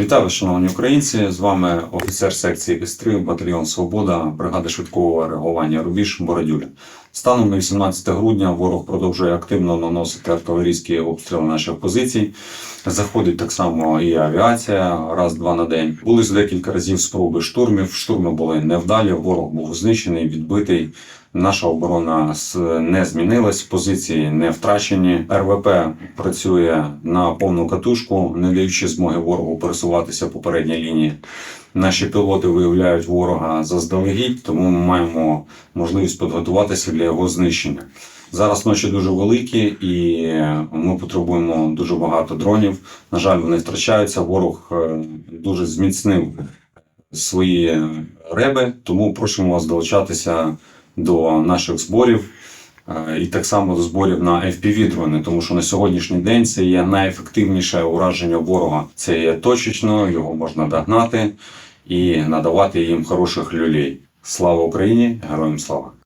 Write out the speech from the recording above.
Вітаю, шановні українці! З вами офіцер секції С3, батальйон Свобода, бригада швидкого реагування Рубіж Бородюля. Станом на 18 грудня ворог продовжує активно наносити артилерійські обстріли наших позицій. Заходить так само і авіація раз-два на день. Були декілька разів спроби штурмів. Штурми були невдалі. Ворог був знищений, відбитий. Наша оборона не змінилась, позиції не втрачені. РВП працює на повну катушку, не даючи змоги ворогу пересуватися по передній лінії. Наші пілоти виявляють ворога заздалегідь, тому ми маємо можливість підготуватися для його знищення. Зараз ночі дуже великі, і ми потребуємо дуже багато дронів. На жаль, вони втрачаються. Ворог е, дуже зміцнив свої реби, тому просимо вас долучатися до наших зборів. е, І так само до зборів на fpv дрони, тому що на сьогоднішній день це є найефективніше ураження ворога. Це є точечно, його можна догнати і надавати їм хороших люлей. Слава Україні! Героям слава!